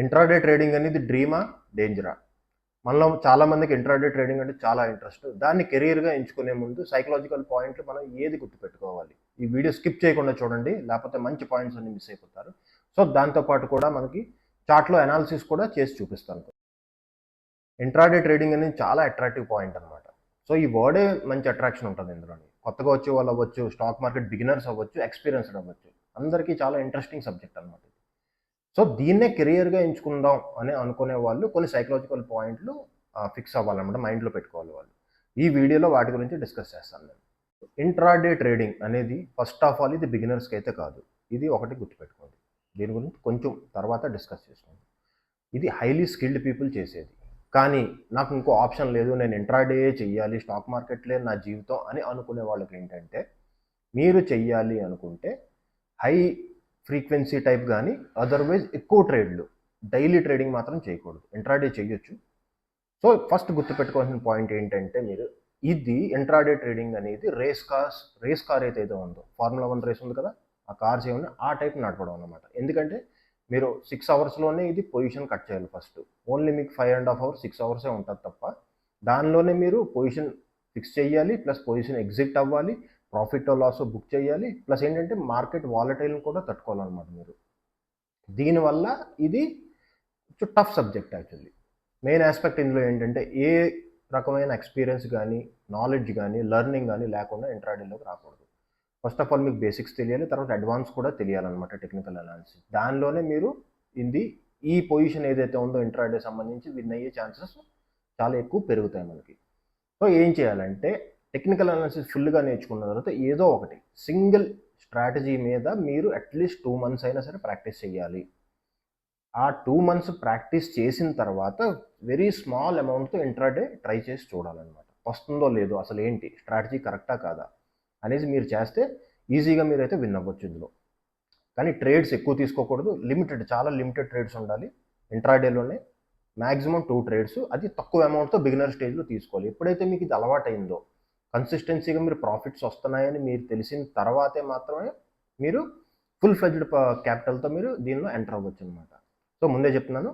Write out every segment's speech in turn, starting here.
Intraday trading అనేది డ్రీమా డేంజరా మనలో చాలామందికి ఇంట్రాడే ట్రేడింగ్ అంటే చాలా ఇంట్రెస్ట్ దాన్ని కెరీర్గా ఎంచుకునే ముందు సైకలాజికల్ పాయింట్లు మనం ఏది గుర్తుపెట్టుకోవాలి? ఈ వీడియో స్కిప్ చేయకుండా చూడండి లేకపోతే మంచి పాయింట్స్ అన్ని మిస్ అయిపోతారు. సో దాంతోపాటు కూడా మనకి చార్ట్లో అనాలిసిస్ కూడా చేసి చూపిస్తాను. ఇంట్రాడే ట్రేడింగ్ అనేది చాలా అట్రాక్టివ్ పాయింట్ అనమాట సో ఈ వర్డే మంచి అట్రాక్షన్ ఉంటుంది ఇందులోని. కొత్తగా వచ్చే వాళ్ళు అవ్వచ్చు స్టాక్ మార్కెట్ బిగినర్స్ అవ్వచ్చు ఎక్స్పీరియన్స్డ్ అవ్వచ్చు. అందరికీ చాలా ఇంట్రెస్టింగ్ సబ్జెక్ట్ అనమాట సో దీన్నే కెరియర్గా ఎంచుకుందాం అని అనుకునే వాళ్ళు కొన్ని సైకలాజికల్ పాయింట్లు ఫిక్స్ అవ్వాలన్నమాట మైండ్లో పెట్టుకోవాలి వాళ్ళు. ఈ వీడియోలో వాటి గురించి డిస్కస్ చేస్తాను నేను. ఇంట్రాడే ట్రేడింగ్ అనేది ఫస్ట్ ఆఫ్ ఆల్ ఇది బిగినర్స్కి అయితే కాదు. ఇది ఒకటి గుర్తుపెట్టుకోండి. దీని గురించి కొంచెం తర్వాత డిస్కస్ చేసుకోండి ఇది హైలీ స్కిల్డ్ పీపుల్ చేసేది. కానీ నాకు ఇంకో ఆప్షన్ లేదు. నేను ఇంట్రాడే చెయ్యాలి స్టాక్ మార్కెట్లే నా జీవితం అని అనుకునే వాళ్ళకి ఏంటంటే మీరు చెయ్యాలి అనుకుంటే హై ఫ్రీక్వెన్సీ టైప్ కానీ అదర్వైజ్ ఎక్కువ ట్రేడ్లు. డైలీ ట్రేడింగ్ మాత్రం చేయకూడదు. ఇంట్రాడే చేయొచ్చు. సో ఫస్ట్ గుర్తుపెట్టుకోవాల్సిన పాయింట్ ఏంటంటే మీరు ఇది ఇంట్రాడే ట్రేడింగ్ అనేది రేస్ కార్స్ రేస్ కార్ ఏదైతే ఉందో ఫార్ములా వన్ రేస్ ఉంది కదా ఆ కార్స్ ఏమన్నా ఆ టైప్ నడపడం అనమాట ఎందుకంటే మీరు సిక్స్ అవర్స్లోనే ఇది పొజిషన్ కట్ చేయాలి ఫస్ట్ ఓన్లీ మీకు five and half hours six అవర్సే ఉంటుంది తప్ప దానిలోనే మీరు పొజిషన్ ఫిక్స్ చేయాలి ప్లస్ పొజిషన్ ఎగ్జిట్ అవ్వాలి ప్రాఫిట్ లాస్ బుక్ చేయాలి. ప్లస్ ఏంటంటే మార్కెట్ వాలటైల్ని కూడా తట్టుకోవాలన్నమాట మీరు. దీనివల్ల ఇది tough subject actually main aspect ఇందులో ఏంటంటే ఏ రకమైన ఎక్స్పీరియన్స్ కానీ నాలెడ్జ్ కానీ లెర్నింగ్ కానీ లేకుండా ఇంట్రాడీలోకి రాకూడదు. ఫస్ట్ ఆఫ్ ఆల్ మీకు బేసిక్స్ తెలియాలి తర్వాత అడ్వాన్స్ కూడా తెలియాలన్నమాట టెక్నికల్ అనాలిసిస్ దానిలోనే మీరు ఇది ఈ పొజిషన్ ఏదైతే ఉందో ఇంట్రాడే సంబంధించి విన్ అయ్యే ఛాన్సెస్ చాలా ఎక్కువ పెరుగుతాయి మనకి. సో ఏం చేయాలంటే టెక్నికల్ అనాలిసిస్ ఫుల్గా నేర్చుకున్న తర్వాత ఏదో ఒకటి సింగిల్ స్ట్రాటజీ మీద మీరు అట్లీస్ట్ టూ మంత్స్ అయినా సరే ప్రాక్టీస్ చేయాలి ఆ టూ మంత్స్ ప్రాక్టీస్ చేసిన తర్వాత వెరీ స్మాల్ అమౌంట్తో ఇంట్రాడే ట్రై చేసి చూడాలన్నమాట. వస్తుందో లేదో అసలు ఏంటి స్ట్రాటజీ కరెక్టా కాదా అనేసి మీరు చేస్తే ఈజీగా మీరైతే విన్ అవ్వచ్చు ఇందులో. కానీ ట్రేడ్స్ ఎక్కువ తీసుకోకూడదు. లిమిటెడ్ చాలా లిమిటెడ్ ట్రేడ్స్ ఉండాలి. ఇంట్రాడేలోనే మ్యాక్సిమం టూ ట్రేడ్స్ అది తక్కువ అమౌంట్తో బిగినర్ స్టేజ్లో తీసుకోవాలి. ఎప్పుడైతే మీకు ఇది అలవాటైందో కన్సిస్టెన్సీగా మీరు ప్రాఫిట్స్ వస్తున్నాయని మీరు తెలిసిన తర్వాతే మాత్రమే మీరు ఫుల్ ఫ్లెజ్డ్ క్యాపిటల్తో మీరు దీనిలో ఎంటర్ అవ్వచ్చు అనమాట సో ముందే చెప్తున్నాను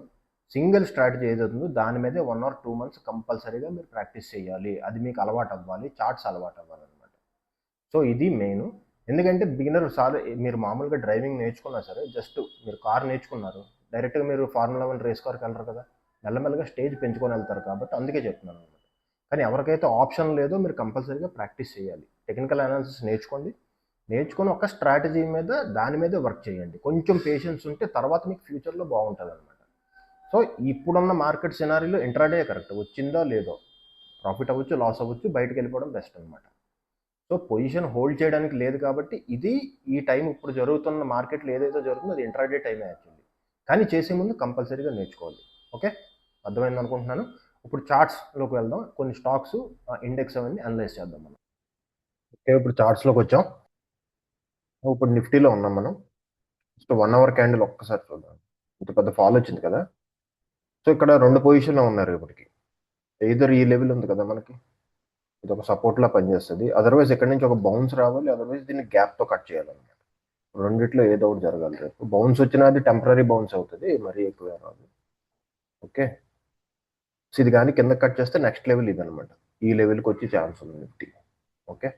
సింగిల్ స్ట్రాటజీ ఏదవుతుందో దాని మీదే వన్ ఆర్ టూ మంత్స్ కంపల్సరీగా మీరు ప్రాక్టీస్ చేయాలి. అది మీకు అలవాటు అవ్వాలి చార్ట్స్ అలవాటు అవ్వాలన్నమాట. సో ఇది మెయిన్ ఎందుకంటే బిగినర్ సార్ మీరు మామూలుగా డ్రైవింగ్ నేర్చుకున్నా సరే జస్ట్ మీరు కార్ నేర్చుకున్నారు డైరెక్ట్గా మీరు ఫార్ములా వన్ రేస్ కార్కి వెళ్ళరు కదా మెల్లమెల్లగా స్టేజ్ పెంచుకొని వెళ్తారు కాబట్టి అందుకే చెప్తున్నాను. కానీ ఎవరికైతే ఆప్షన్ లేదో మీరు కంపల్సరీగా ప్రాక్టీస్ చేయాలి. టెక్నికల్ అనాలిసిస్ నేర్చుకోండి. నేర్చుకొని ఒక స్ట్రాటజీ మీద దాని మీద వర్క్ చేయండి. కొంచెం పేషెన్స్ ఉంటే తర్వాత మీకు ఫ్యూచర్లో బాగుంటుంది అనమాట సో ఇప్పుడున్న మార్కెట్ సినారీలో ఇంట్రాడే కరెక్ట్ వచ్చిందో లేదో? ప్రాఫిట్ అవ్వచ్చు లాస్ అవ్వచ్చు బయటకు వెళ్ళిపోవడం బెస్ట్ అనమాట సో పొజిషన్ హోల్డ్ చేయడానికి లేదు కాబట్టి ఇది ఈ టైం ఇప్పుడు జరుగుతున్న మార్కెట్లో ఏదైతే జరుగుతుందో అది ఇంట్రాడే టైమే యాక్చువల్లీ కానీ చేసే ముందు కంపల్సరీగా నేర్చుకోవాలి. ఓకే అర్థమైంది అనుకుంటున్నాను ఇప్పుడు చార్ట్స్లోకి వెళ్దాం. కొన్ని స్టాక్స్ ఇండెక్స్ అవన్నీ అనలైజ్ చేద్దాం మనం. ఓకే ఇప్పుడు చార్ట్స్లోకి వచ్చాం. ఇప్పుడు నిఫ్టీలో ఉన్నాం మనం. జస్ట్ వన్ అవర్ క్యాండిల్ ఒక్కసారి చూద్దాం. ఇంత పెద్ద ఫాల్ వచ్చింది కదా. సో ఇక్కడ రెండు పొజిషన్లో ఉన్నారు ఇప్పటికి. ఇద్దరు ఈ లెవెల్ ఉంది కదా మనకి. ఇది ఒక సపోర్ట్లా పనిచేస్తుంది. అదర్వైజ్ ఇక్కడ నుంచి ఒక బౌన్స్ రావాలి. అదర్వైజ్ దీన్ని గ్యాప్తో కట్ చేయాలన్నమాట. రెండిట్లో ఏదో ఒకటి జరగాలి రేపు. బౌన్స్ వచ్చినా అది టెంపరీ బౌన్స్ అవుతుంది. మరీ ఎక్కువ రాదు. ఓకే సో ఇది కానీ కింద కట్ చేస్తే నెక్స్ట్ లెవెల్ ఇది అనమాట ఈ లెవెల్కి వచ్చే ఛాన్స్ ఉంది నిఫ్టీ ఓకే?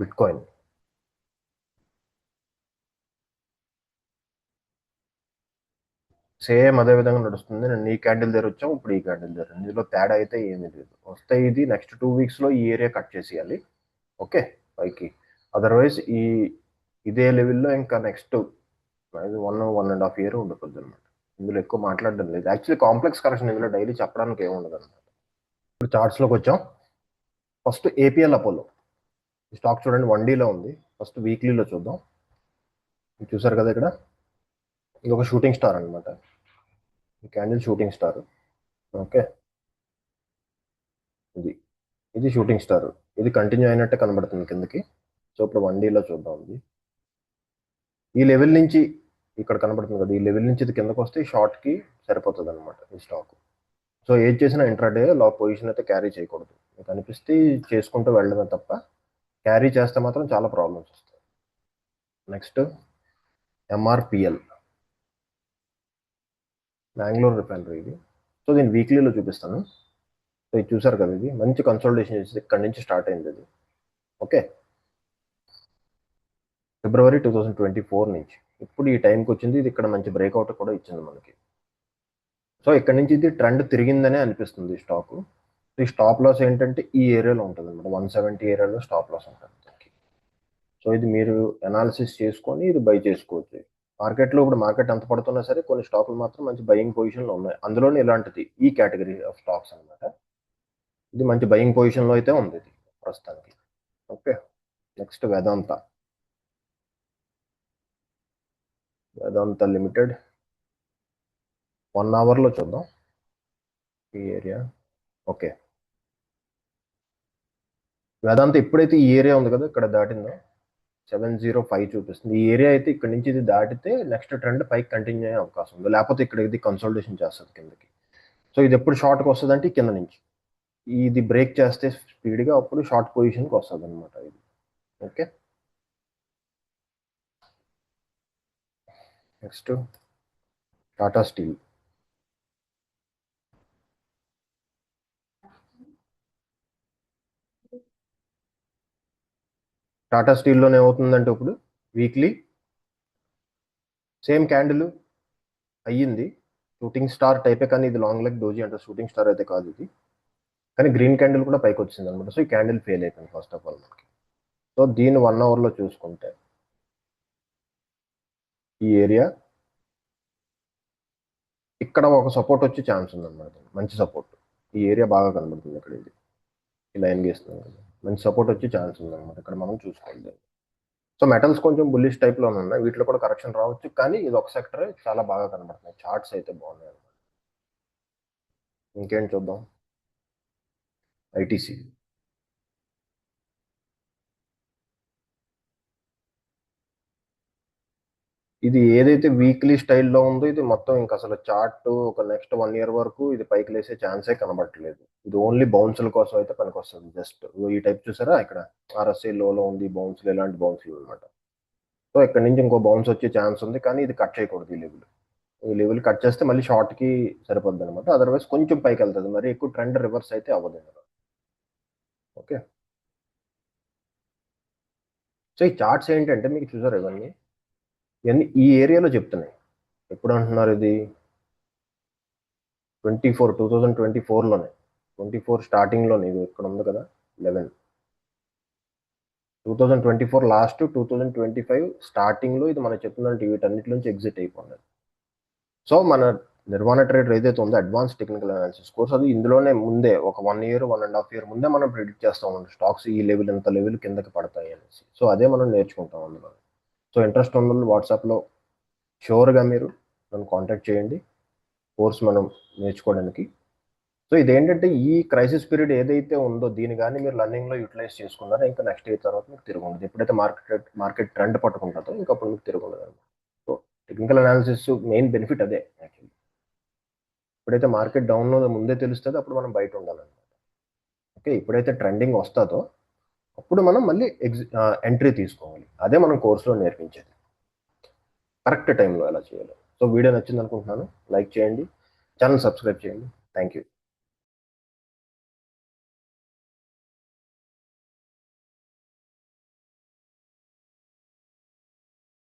బిట్కాయిన్. సేమ్ అదే విధంగా నడుస్తుంది. నేను ఈ క్యాండిల్ దగ్గర వచ్చాం ఇప్పుడు ఈ క్యాండిల్ దగ్గర. ఇందులో తేడా అయితే ఏమీ లేదు. వస్తే ఇది నెక్స్ట్ టూ వీక్స్లో ఈ ఏరియా కట్ చేసేయాలి. ఓకే? పైకి. అదర్వైజ్ ఈ ఇదే లెవెల్లో ఇంకా next one one and half year ఉండిపోద్ది అనమాట ఇందులో ఎక్కువ మాట్లాడడం లేదు. యాక్చువల్లీ కాంప్లెక్స్ కరెక్షన్ ఇందులో డైలీ చెప్పడానికి ఏముండదు అనమాట ఇప్పుడు చార్ట్స్లోకి వచ్చాం. ఫస్ట్ ఏపీఎల్ అపోలో ఈ స్టాక్ చూడండి వన్ డీలో ఉంది. ఫస్ట్ వీక్లీలో చూద్దాం. చూసారు కదా ఇక్కడ? ఇది ఒక షూటింగ్ స్టార్ అనమాట ఈ క్యాండిల్ షూటింగ్ స్టార్ ఓకే. ఇది. ఇది షూటింగ్ స్టార్ ఇది కంటిన్యూ అయినట్టే కనబడుతుంది కిందకి. సో ఇప్పుడు వన్ డీలో చూద్దాం ఇది. ఈ లెవెల్ నుంచి ఇక్కడ కనబడుతుంది కదా ఈ లెవెల్ నుంచి ఇది కిందకు వస్తే ఈ షార్ట్కి సరిపోతుంది అనమాట ఈ స్టాక్ సో ఏది చేసినా ఇంట్రాడే లా పొజిషన్ అయితే క్యారీ చేయకూడదు. మీకు అనిపిస్తే చేసుకుంటూ వెళ్ళడమే తప్ప క్యారీ చేస్తే మాత్రం చాలా ప్రాబ్లమ్స్ వస్తాయి. నెక్స్ట్ ఎంఆర్పిఎల్ బెంగళూరు రిఫైనరీ ఇది. సో దీన్ని వీక్లీలో చూపిస్తాను. సో ఇది చూసారు కదా ఇది? మంచి కన్సల్టేషన్ చేసి ఇక్కడ నుంచి స్టార్ట్ అయింది ఇది. Okay February two thousand twenty four నుంచి. ఇప్పుడు ఈ టైంకి వచ్చింది ఇది ఇక్కడ మంచి బ్రేక్అవుట్ కూడా ఇచ్చింది మనకి. సో ఇక్కడ నుంచి ఇది ట్రెండ్ తిరిగిందనే అనిపిస్తుంది స్టాక్ ఈ స్టాప్ లాస్ ఏంటంటే ఈ ఏరియాలో ఉంటుంది అనమాట వన్ సెవెంటీ ఏరియాలో స్టాప్ లాస్ ఉంటుంది దానికి సో ఇది మీరు అనాలిసిస్ చేసుకొని ఇది బై చేసుకోవచ్చు. మార్కెట్లో ఇప్పుడు మార్కెట్ ఎంత పడుతున్నా సరే కొన్ని స్టాకులు మాత్రం మంచి బయింగ్ పొజిషన్లో ఉన్నాయి. అందులోనే ఇలాంటిది ఈ కేటగిరీ ఆఫ్ స్టాక్స్ అనమాట ఇది మంచి బయింగ్ పొజిషన్లో అయితే ఉంది ఇది ప్రస్తుతానికి. Okay next Vedanta. Vedanta limited one అవర్లో చూద్దాం. ఈ ఏరియా ఓకే వేదాంత ఎప్పుడైతే ఈ ఏరియా ఉంది కదా ఇక్కడ దాటిందో? సెవెన్ జీరో ఫైవ్ చూపిస్తుంది. ఈ ఏరియా అయితే ఇక్కడ నుంచి ఇది దాటితే నెక్స్ట్ ట్రెండ్ పైకి కంటిన్యూ అయ్యే అవకాశం ఉంది. లేకపోతే ఇక్కడ ఇది కన్సల్టేషన్ చేస్తుంది కిందకి. సో ఇది ఎప్పుడు షార్ట్కి వస్తుంది అంటే కింద నుంచి. ఇది బ్రేక్ చేస్తే స్పీడ్గా అప్పుడు షార్ట్ పొజిషన్కి వస్తుంది అనమాట ఇది. Okay next Tata steel. Tata స్టీల్లోనే అవుతుందంటే ఇప్పుడు వీక్లీ సేమ్ క్యాండిల్ అయ్యింది. షూటింగ్ స్టార్ టైపే కానీ ఇది లాంగ్ లెగ్ డోజీ అంటే షూటింగ్ స్టార్ అయితే కాదు ఇది. కానీ గ్రీన్ క్యాండిల్ కూడా పైకి వచ్చింది అనమాట సో ఈ క్యాండిల్ ఫెయిల్ అయిపోయింది ఫస్ట్ ఆఫ్ ఆల్ మనకి. సో దీన్ని వన్ అవర్లో చూసుకుంటే ఈ ఏరియా. ఇక్కడ ఒక సపోర్ట్ వచ్చే ఛాన్స్ ఉందన్నమాట. మంచి సపోర్ట్. ఈ ఏరియా బాగా కనబడుతుంది ఇక్కడ ఇది ఈ లైన్ గీస్తున్నాం కదా మంచి సపోర్ట్ వచ్చే ఛాన్స్ ఉందన్నమాట. ఇక్కడ మనం చూసుకోవాలి. సో మెటల్స్ కొంచెం బుల్లిష్ టైప్లో ఉన్నాయి. వీటిలో కూడా కరెక్షన్ రావచ్చు. కానీ ఇది ఒక సెక్టర్ చాలా బాగా కనబడుతున్నాయి. చార్ట్స్ అయితే బాగున్నాయి అన్నమాట. ఇంకేం చూద్దాం? ఐటీసీ. ఇది ఏదైతే వీక్లీ స్టైల్లో ఉందో ఇది మొత్తం ఇంకా అసలు చార్ట్ ఒక నెక్స్ట్ వన్ ఇయర్ వరకు ఇది పైకి లేసే ఛాన్సే కనబడట్లేదు. ఇది ఓన్లీ బౌన్సుల కోసం అయితే పనికొస్తుంది. జస్ట్ ఈ టైప్ చూసారా? ఇక్కడ ఆర్ఎస్ఐ లోలో ఉంది బౌన్సులు ఇలాంటి బౌన్సులు అనమాట సో ఇక్కడ నుంచి ఇంకో బౌన్స్ వచ్చే ఛాన్స్ ఉంది కానీ ఇది కట్ చేయకూడదు ఈ లెవెల్ ఈ లెవెల్ కట్ చేస్తే మళ్ళీ షార్ట్కి సరిపోద్ది అనమాట అదర్వైజ్ కొంచెం పైకి వెళ్తుంది. మరి ఎక్కువ ట్రెండ్ రివర్స్ అయితే అవ్వదు ఓకే సో ఈ చార్ట్స్ ఏంటంటే మీకు చూసారు ఇవన్నీ? ఇవన్నీ ఈ ఏరియాలో చెప్తున్నాయి. ఎప్పుడు అంటున్నారు ఇది? Twenty four two thousand twenty ఫోర్లోనే. Twenty four స్టార్టింగ్లోనే ఇది ఇక్కడ ఉంది కదా eleven. Two thousand twenty four last two thousand twenty five స్టార్టింగ్లో ఇది మనం చెప్తుందంటే వీటన్నిటి నుంచి ఎగ్జిట్ అయిపోయింది సో మన నిర్మాణ ట్రేడర్ ఏదైతే ఉందో అడ్వాన్స్ టెక్నికల్ అనాలిసిస్ కోర్స్ అది ఇందులోనే ముందే ఒక one year one and half year ముందే మనం ప్రిడిక్ట్ చేస్తాం. స్టాక్స్ ఈ లెవెల్ ఎంత లెవెల్ కిందకి పడతాయి అనేసి. సో అదే మనం నేర్చుకుంటాం అందులో. సో ఇంట్రెస్ట్ ఉన్న వాట్సాప్లో షూర్గా మీరు నన్ను కాంటాక్ట్ చేయండి. కోర్స్ మనం నేర్చుకోవడానికి. సో ఇదేంటంటే ఈ క్రైసిస్ పీరియడ్ ఏదైతే ఉందో దీని కానీ మీరు లర్నింగ్లో యూటిలైజ్ చేసుకున్నారో ఇంకా నెక్స్ట్ ఇయర్ తర్వాత మీకు తిరిగి ఉండదు. ఎప్పుడైతే మార్కెట్ మార్కెట్ ట్రెండ్ పట్టుకుంటుందో ఇంకా అప్పుడు మీకు తిరిగి ఉండదు so technical analysis main benefit అదే యాక్చువల్లీ ఎప్పుడైతే మార్కెట్ డౌన్లో ముందే తెలుస్తుందో అప్పుడు మనం బయట ఉండాలన్నమాట. ఓకే ఎప్పుడైతే ట్రెండింగ్ వస్తుందో అప్పుడు మనం మళ్ళీ ఎగ్జి ఎంట్రీ తీసుకోవాలి. అదే మనం కోర్సులో నేర్పించేది. కరెక్ట్ టైంలో ఎలా చేయాలి. సో వీడియో నచ్చింది అనుకుంటున్నాను లైక్ చేయండి. ఛానల్ సబ్స్క్రైబ్ చేయండి. Thank you